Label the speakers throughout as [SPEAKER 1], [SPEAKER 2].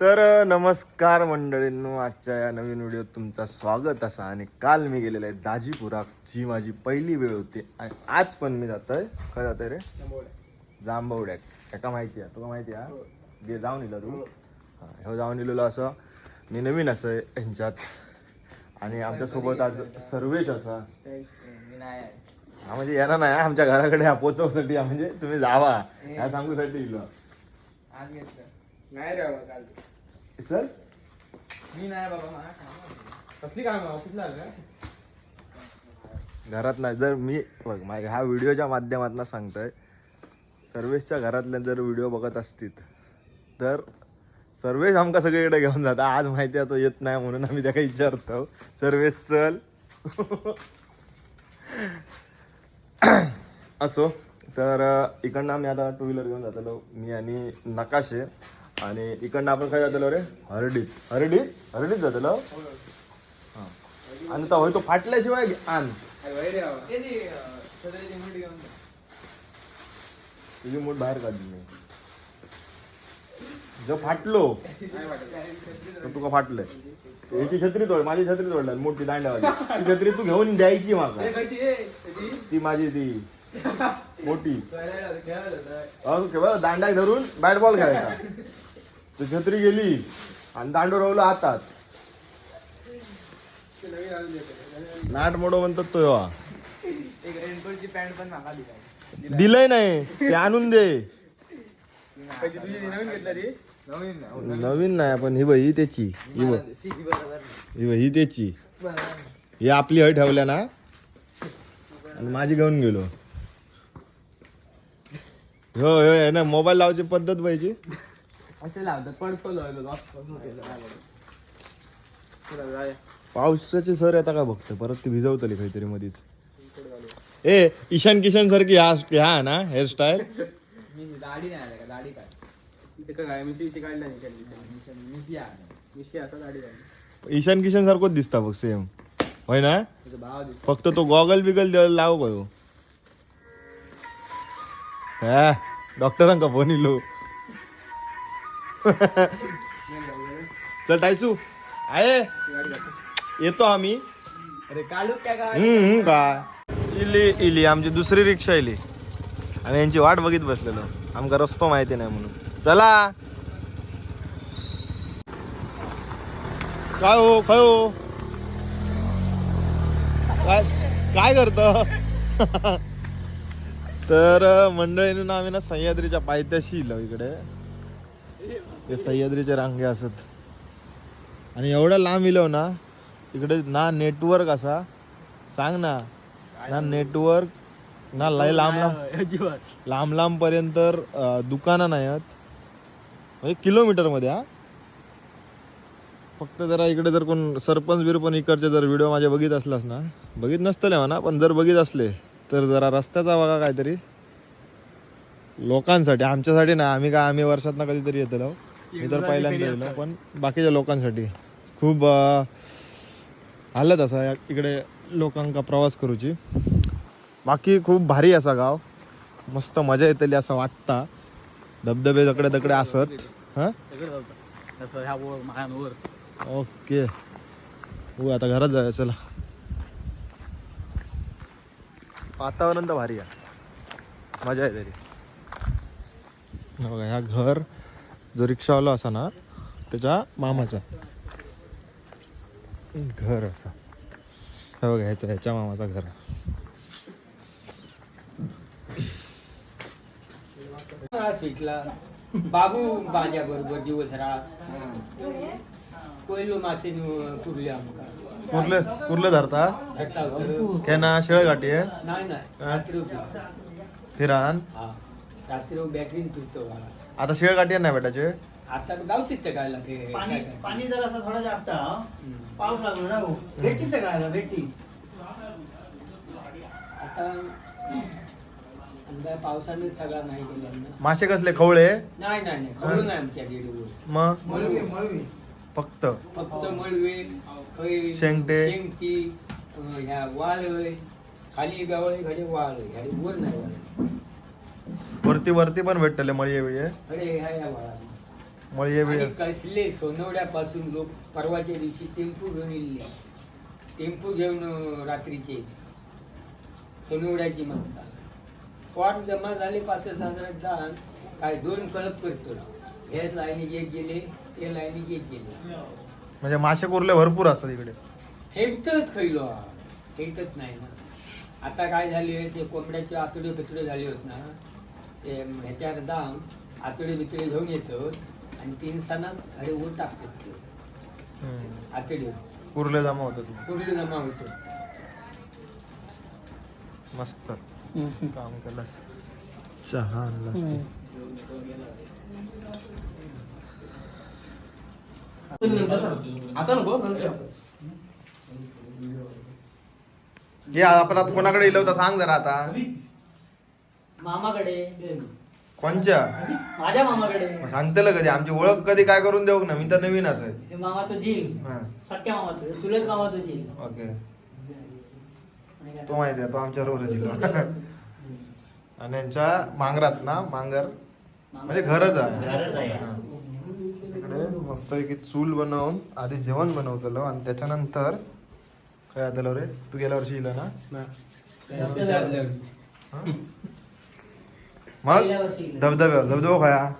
[SPEAKER 1] तर नमस्कार मंडळींनो. आजच्या या नवीन व्हिडिओत तुमचं स्वागत असा आणि काल मी गेलेलो आहे दाजीपुरात. जी माझी पहिली वेळ होती आणि आज पण मी जातोय. काय जातोय रे? जांभवड्यात एका माहिती आहे. तुला माहिती आहे? गे जाऊन इला तू. हा, जाऊन इलेलो असं. मी नवीन असं यांच्यात. आणि आमच्यासोबत आज सर्वेश असा. हा म्हणजे येणार नाही. आमच्या घराकडे हा पोचवसाठी म्हणजे तुम्ही जावा. ह्या सांगूसाठी इलो.
[SPEAKER 2] नाही रे बाबा काल
[SPEAKER 1] चल.
[SPEAKER 2] मी नाही बाबा मला काम आहे. कसली काम ऑफिसला आलं का?
[SPEAKER 1] घरात नाही जर मी बघ माझ्या ह्या व्हिडिओच्या माध्यमातून सांगतोय सर्वेशच्या घरातल्या जर व्हिडिओ बघत असतील तर सर्वेश आमका सगळीकडे घेऊन जाता आज माहिती आहे तो येत नाही म्हणून आम्ही त्याला विचारतो. सर्वेश चल. असो तर अं, इकडनं आम्ही आता टू व्हीलर घेऊन जातलो मी आणि नकाशे. आणि इकडनं आपण काय जातलो रे? हरडीत. हरडीत? हरडीत जातलो हां. आणि तो होय तो फाटल्याशिवाय आण. तुझी मूठ बाहेर काढली नाही जो फाटलो. तर तुका फाटलंय. याची छत्री तोड माझी छत्री तोडला मोठी दांड्यावाली. ती छत्री तू घेऊन द्यायची माका? ती? माझी ती. मोठी. दांडा धरून बॅट बॉल खेळायचा. ती छत्री गेली आणि दांडो रवलं हातात. नाट मोडो म्हणतात तो ह्यो.
[SPEAKER 2] एक रेनकोटची पॅन्ट पण मागा दिला
[SPEAKER 1] दिलंय नाही ते आणून दे
[SPEAKER 2] नवीन घेतला ती नवीन नाही.
[SPEAKER 1] नवीन नाही पण ही बघ ही त्याची ही बघ. ही बघ ही त्याची. ही आपली हय ठेवल्या ना आणि माझी घेऊन गेलो हो हो आहे ना मोबाईल लावायची पद्धत पाहिजे
[SPEAKER 2] असं लावतात. पडतो.
[SPEAKER 1] पावसाची सर येता का बघत परत ती भिजवतली काहीतरी मधीच. ए ईशान किशन सारखी ह्या ह्या ना हेअरस्टाईल
[SPEAKER 2] मी दाढी नाही आला का? दाढी काय? तिथं काय? मिशी विशी काढला नाही मिशी मिशी आहे मिशी आता दाढी झाली
[SPEAKER 1] ईशान किशन सारखंच दिसता बघ सेम होय ना? फक्त तो गॉगल बिगल द्यायला लाव हा डॉक्टरांका फोन इलो. चल टायसू आहे? येतो आम्ही.
[SPEAKER 2] अरे काय
[SPEAKER 1] का? इली इली आमची दुसरी रिक्षा इली. आणि यांची वाट बघित बसलेलो. आमका रस्तो माहिती नाही म्हणून. चला. काय हो काय हो? काय काय करत? तर मंडळीनं आम्ही ना सह्याद्रीच्या पायथ्याशी इलो इकडे. ते सह्याद्रीचे रांगे असत. आणि एवढं लांब इलो ना इकडे ना नेटवर्क असा. सांग ना ना नेटवर्क ना लय लांब लांब लांब लांब पर्यंत दुकानं नाही आहेत. म्हणजे किलोमीटरमध्ये हा. फक्त जरा इकडे जर कोण सरपंच बिरपंच इकडचे जर व्हिडिओ माझे बघित असलास ना बघित नसतले म्हणा पण जर बघित असले तर जरा रस्त्याचा बघा काहीतरी. लोकांसाठी आमच्यासाठी नाही आम्ही काय आम्ही वर्षात ना कधीतरी येतो मी तर पहिल्यांदा येलो पण बाकीच्या लोकांसाठी. खूप हालत असा इकडे लोकांका प्रवास करूची. बाकी खूप भारी असा गाव. मस्त मजा येतली असं वाटता. धबधबे जकडे तकडे असत. हा? ओके. हो आता घरात जाऊया चला. वातावरण तर भारी आहे. मजा आहे तरी. हे बघा ह्या घर. जो रिक्षावाला असा ना त्याच्या मामाचा. घर असा. हे बघा ह्याचा ह्याच्या मामाचा घर.
[SPEAKER 3] स्वीटला बाबू माझ्या बरोबर दिवस रात पहिलो मासे कुरले आमका.
[SPEAKER 1] कुर्ले कुर्ले धरता?
[SPEAKER 3] होतं.
[SPEAKER 1] केना शेळगाठी आहे?
[SPEAKER 3] नाही नाही
[SPEAKER 1] फिरान?
[SPEAKER 3] हा. रात्री बॅटरीन फिरतो बाळा.
[SPEAKER 1] आता शेळगाठी नाही भेटायचे
[SPEAKER 3] आता गावचीच काय लागते
[SPEAKER 4] पाणी पाणी जर असं थोडं जास्त हा.
[SPEAKER 3] हम्म.
[SPEAKER 4] पाऊस लागलो ना हो. भेटतील तर भेटतील.
[SPEAKER 3] आता अंदाज पावसाने सगळा नाही ना.
[SPEAKER 1] मासे कसले? खवळे?
[SPEAKER 3] नाही नाही नाही. खवळून नाही आमच्या गेडीवर
[SPEAKER 1] मग?
[SPEAKER 4] मळवी मळवी.
[SPEAKER 1] फक्त.
[SPEAKER 3] फक्त मळवे खै
[SPEAKER 1] शेंगटे.
[SPEAKER 3] शेंगटी अं, ह्या वाळ खाली गावळे घडे वाळ ह्या. वर नाही वाळ
[SPEAKER 1] वरती वरती पण भेटतले मळी वेळी
[SPEAKER 3] अरे ह्या या
[SPEAKER 1] बिळी
[SPEAKER 3] कसले सोनवड्यापासून लोक परवाच्या दिवशी टेम्पो घेऊन येले टेम्पो घेऊन अं, रात्रीचे. सोनवड्याची माणसं. पॉट जमा झाले पाच हजार दान. काय दोन कळप करतो. हे लाईनी एक गेले ते लाईनी एक गेले.
[SPEAKER 1] म्हणजे मासे कुर्ले भरपूर असतात इकडे.
[SPEAKER 3] ठेवतच खैलो. ठेवतच नाही ना. आता काय झाले ते कोंबड्याचे आतडे बितडे झाले होत ना. ते ह्याच्यावर दाम आतडे बितडे घेऊन येतो आणि तीन सणात अरे ऊन टाकतात ते.
[SPEAKER 1] हम्म.
[SPEAKER 3] आतडे.
[SPEAKER 1] कुर्ले जमा होतात
[SPEAKER 3] कुठले जमा होतो.
[SPEAKER 1] मस्त. काम केलंस. चहा आणलास.
[SPEAKER 2] आता नको. नंतर
[SPEAKER 1] ये आपण आता कोणाकडे इलं होतं सांग जरा आता.
[SPEAKER 5] मामाकडे.
[SPEAKER 1] कोणच्या?
[SPEAKER 5] माझ्या मामाकडे.
[SPEAKER 1] सांगतेलं कधी आमची ओळख कधी काय करून देऊ? ना मी तर नवीन असेल
[SPEAKER 5] हे मामाचं झील.
[SPEAKER 1] हा.
[SPEAKER 5] सख्या मामाचं चुलत मामाचं झील.
[SPEAKER 1] ओके? तो माहिती आहे तो आमच्या रोज आणि यांच्या मांगरात ना मांगर. म्हणजे घरच आहे. हा. तिकडे मस्त की चूल बनवून आधी जेवण बनवतलो आणि त्याच्यानंतर काय आलं रे? तू गेल्या वर्षी इलं ना? हा? मग. धबधब्यावर धबधबा खाया.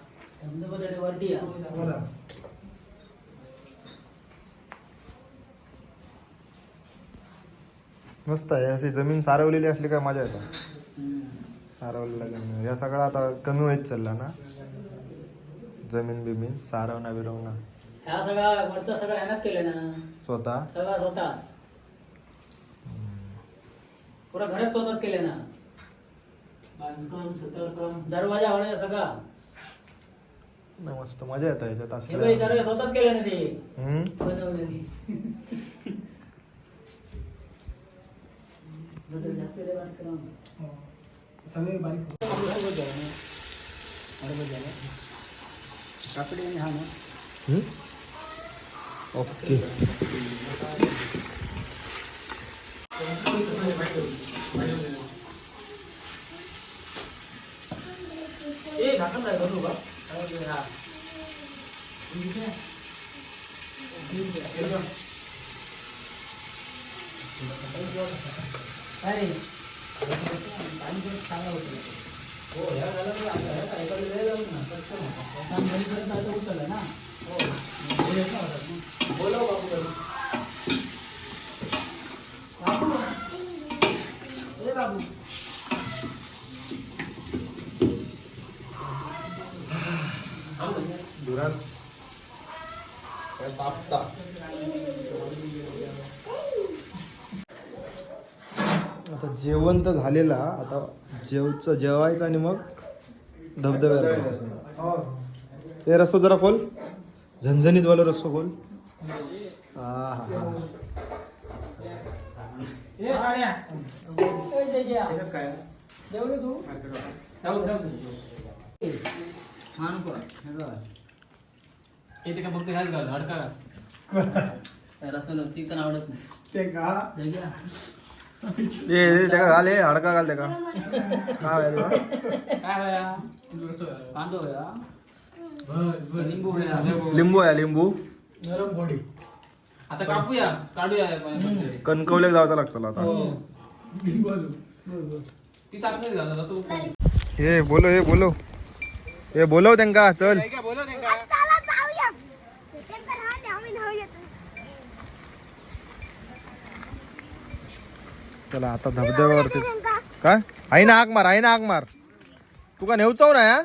[SPEAKER 1] मस्त आहे अशी जमीन सारवलेली असली काय मजा येतात. सारवलेला जमीन या सगळं आता कमी होत चालला ना? जमीन बिमीन सारवणा बिरवणा.
[SPEAKER 5] ह्या सगळा वरचा सगळं ह्यानंच केलं ना?
[SPEAKER 1] स्वतः?
[SPEAKER 5] सगळा स्वतःच. पुरा घरच स्वतःच केले ना? बांधकाम सुतारकाम दरवाजा वरजा सगळा
[SPEAKER 1] नाही, मस्त मजा येतं याच्यात
[SPEAKER 5] हे बाई
[SPEAKER 1] असं
[SPEAKER 5] दरवाजा स्वतःच केले ना ते.
[SPEAKER 1] हम्म?
[SPEAKER 5] बनवलेली बदल जास्त लय बांधकाम.
[SPEAKER 4] सगळे बारीक
[SPEAKER 5] कापडी आणि हा
[SPEAKER 1] हम्म? ओके
[SPEAKER 5] ए झाकण नाही करू का हा अरे हो ह्या झालं तर आपल्या ह्या सायकल वेळ लावून ना पटकन होतं. कारण घरीपर्यंत आता उचललं ना हो हे येत नव्हतं ना. बोलव बाबू घरी. बाबू ए बाबू
[SPEAKER 1] दुरात काय तापता आता जेवण तर झालेला आता जेवचं जेवायचं आणि मग धबधब्यावर जायचं. ते रस्तो जरा खोल. झणझणीत वाला रस्तो खोल. हा हा. हा
[SPEAKER 5] ते
[SPEAKER 2] येते का फक्त ह्याच घाल हडका
[SPEAKER 5] ती आवडत नाही.
[SPEAKER 4] ते का?
[SPEAKER 5] ते
[SPEAKER 1] त्याका घाल हडका घाल त्याका काय आहे तुला?
[SPEAKER 5] काय होया? कांदो होया? लिंबू होया?
[SPEAKER 1] लिंबू आहे लिंबू?
[SPEAKER 4] नरम गोडी
[SPEAKER 2] आता कापूया काढूया म्हणजे.
[SPEAKER 1] कणकवले जायचं लागतं आता.
[SPEAKER 2] ती साखर घालणार असं
[SPEAKER 1] ए बोलो ए बोलो ए बोलव त्यांका चल.
[SPEAKER 2] बोलव नाही का
[SPEAKER 6] चला जाऊया त्यांचं राहते आम्ही नाव येतो
[SPEAKER 1] चला आता धबधब्यावरती काय? आई ना हाक मार आई ना हाक मार. तू का नेऊचाव ना या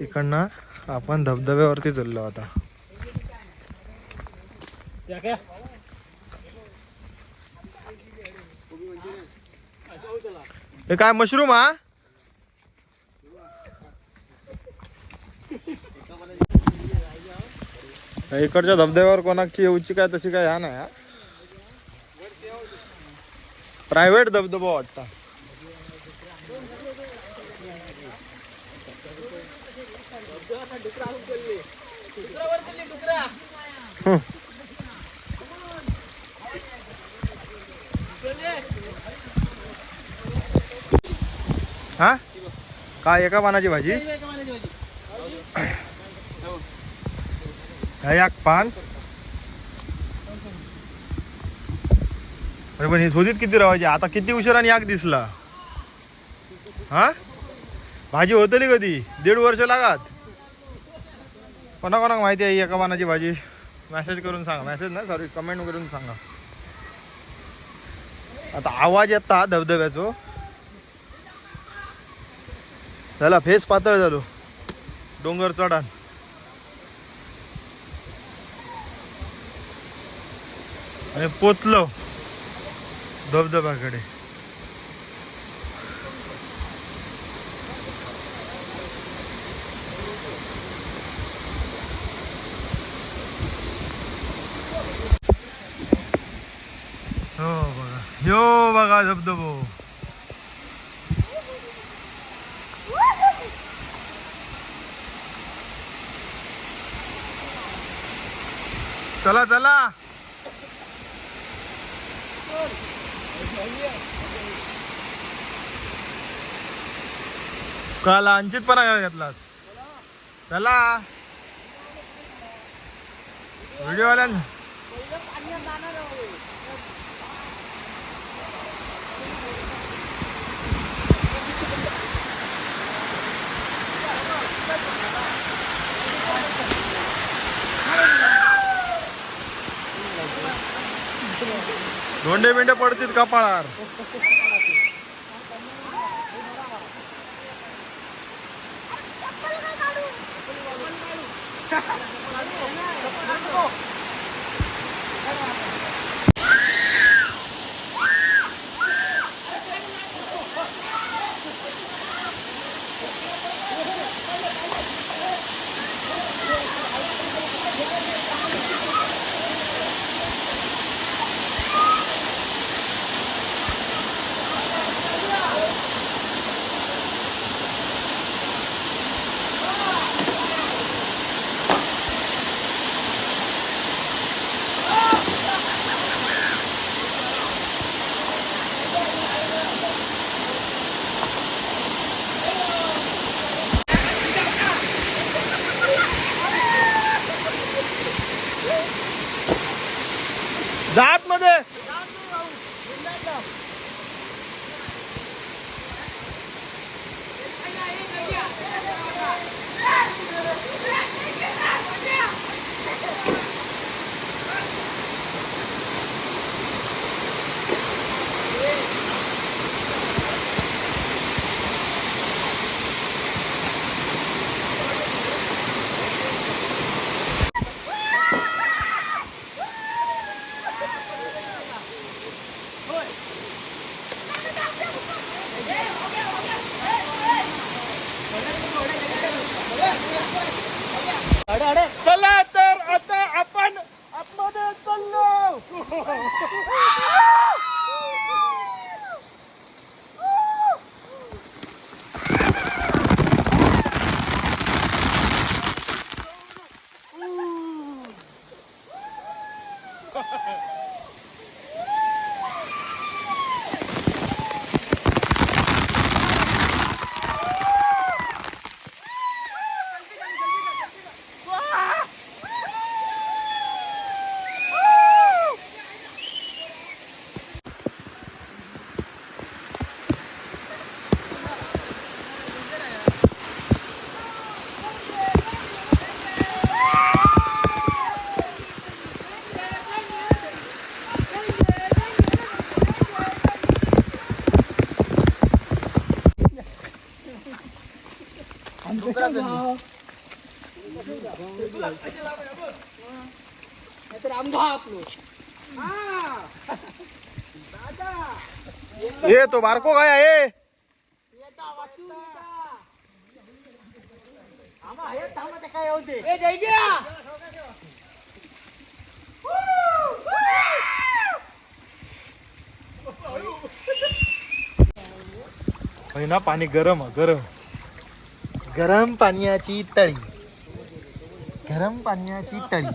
[SPEAKER 1] इकडनं आपण धबधब्यावरती चाललो आता. हे काय मशरूम हा? इकडच्या धबधब्यावर कोणाची येऊची काय तशी काय हा नाही हा? प्रायव्हेट धबधबा वाटता. हा. काय एका पानाची भाजी? एक पान. अरे पण हे शोधित किती राहायचे आता किती उशिराने याक दिसला? हा? भाजी होतली कधी? दीड वर्ष लागात. कोणा कोणाक माहिती आहे एका पानाची भाजी? मेसेज करून सांगा. मेसेज ना सॉरी कमेंट करून सांगा. आता आवाज येता धबधब्याचो. चला फेस पातळ झालो. डोंगर चढान. आणि पोचलो धबधब्याकडे हो बघा. यो बघा धबधबो. चला चला. काल अंचित पण घेतलास? चला. व्हिडिओ वाल्यान. धोंडे बिंडे पडतील कपाळावर जात मध्ये चला तर आता आपण आतमध्ये चाललो
[SPEAKER 2] नाहीतर आंबा आपलो.
[SPEAKER 1] ये तो बारको काय आहे
[SPEAKER 2] ए
[SPEAKER 1] ना पाणी गरम आहे, गरम. गरम पाण्याची तळी. गरम पाण्याची तळी.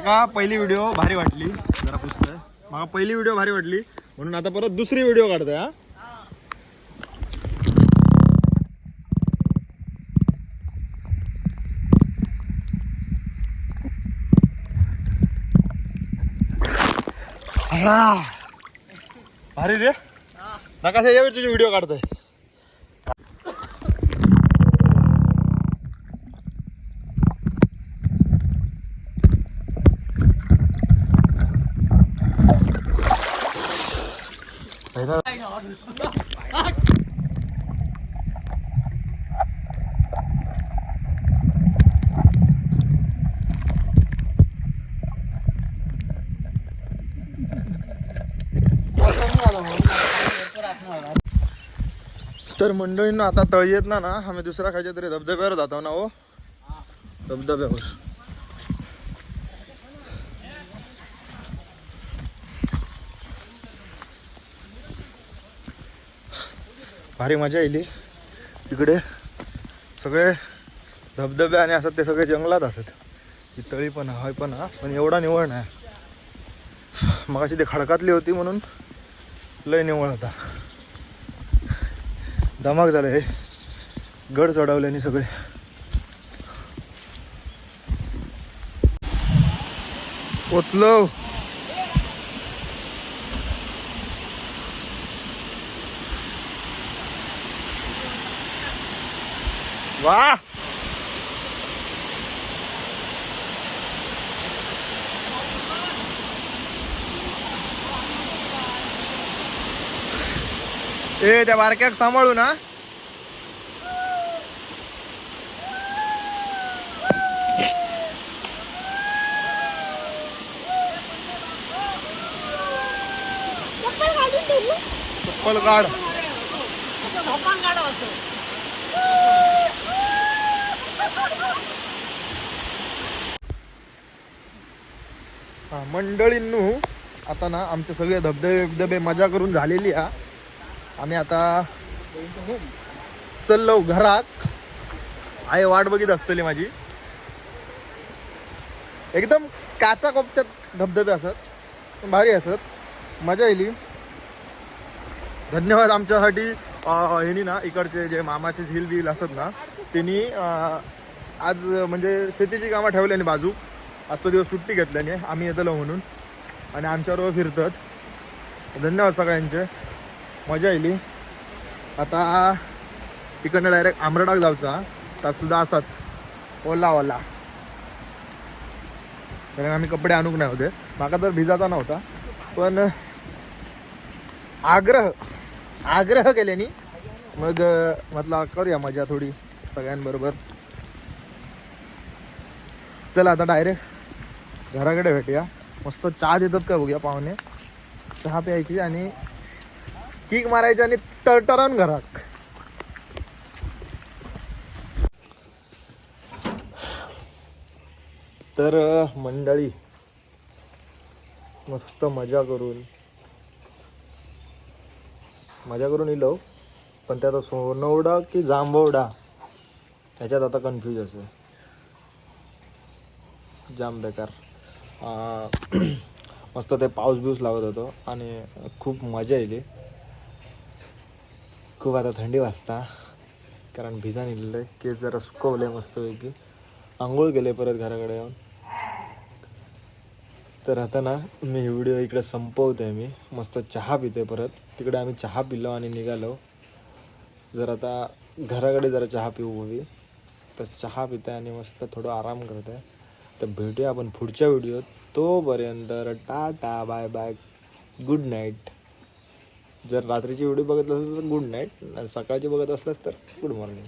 [SPEAKER 1] माका पहिली व्हिडिओ भारी वाटली. जरा पुस्तक माका पहिली व्हिडिओ भारी वाटली. म्हणून आता परत दुसरी व्हिडिओ काढतोय हा. भारी रे? नका तुझी व्हिडिओ काढतोय. तर मंडळींना आता तळी येत ना ना आम्ही दुसरा खायच्या तरी धबधब्यावर जातो ना हो. धबधब्यावर. भारी मजा येईल इकडे सगळे धबधबे आणि असत ते सगळे जंगलात असत. ही तळी पण हय पण हा पण एवढा निवळ नाही. मगाशी ते खडकातली होती म्हणून लय निवळ होता. धमाक झालं हे. गड चढवल्याने सगळे. ओतलं वा ए त्या बारक्याक सांभाळू ना
[SPEAKER 6] चप्पल
[SPEAKER 1] काढ हां मंडळींनू आता ना आमचे सगळे धबधबे धबधबे मजा करून झालेली हा. आम्ही आता चललो घरात. आई वाट बघित असतली माझी. एकदम काचा कोपच्यात धबधबे असत. भारी असत. मजा येईल धन्यवाद आमच्यासाठी. अं, ह्यांनी ना इकडचे जे मामाचे झील बिल असत ना त्यांनी आज म्हणजे शेतीची कामं ठेवली आणि बाजू. आजचा दिवस सुट्टी घेतल्याने आम्ही येतलो म्हणून. आणि आमच्याबरोबर फिरतात. धन्यवाद सगळ्यांचे. मजा येईली आता तिकडनं डायरेक्ट आमरडाक जाऊचा ता सुद्धा असाच. ओला ओला. कारण आम्ही कपडे आणूक नाही होते. माका तर भिजाचा नव्हता. पण आग्रह आग्रह केल्याने मग म्हटलं करूया मजा थोडी सगळ्यांबरोबर. चला आता डायरेक्ट घराकडे भेटूया. मस्त चहा देतात का बघूया पाहुणे. चहा प्यायची आणि किक मारायची आणि टरटरान घरात. तर मंडळी मस्त मजा करून मजा करून इलो पण त्यात सोनवडा की जांभवडा? ह्याच्यात आता कन्फ्यूज असेल. जाम बेकार. मस्त ते पाऊस बिऊस लागत होतो आणि खूप मजा येईल खूप आता थंडी वाजता कारण भिजा निघलेलं आहे केस जरा सुकवले मस्तपैकी. आंघोळ गेले परत घराकडे येऊन. तर आता ना मी व्हिडिओ इकडे संपवतोय मी. मस्त चहा पिते परत. तिकडे आम्ही चहा पिलो आणि निघालो. जर आता घराकडे जरा चहा पिऊ हवी तर चहा पिताय आणि मस्त थोडं आराम करत. आहे तर भेटूया आपण पुढच्या व्हिडिओत. तोपर्यंत tata bye bye. Good night जर रात्रीची व्हिडिओ बघत असेल तर गुड नाईट आणि सकाळची बघत असलास तर गुड मॉर्निंग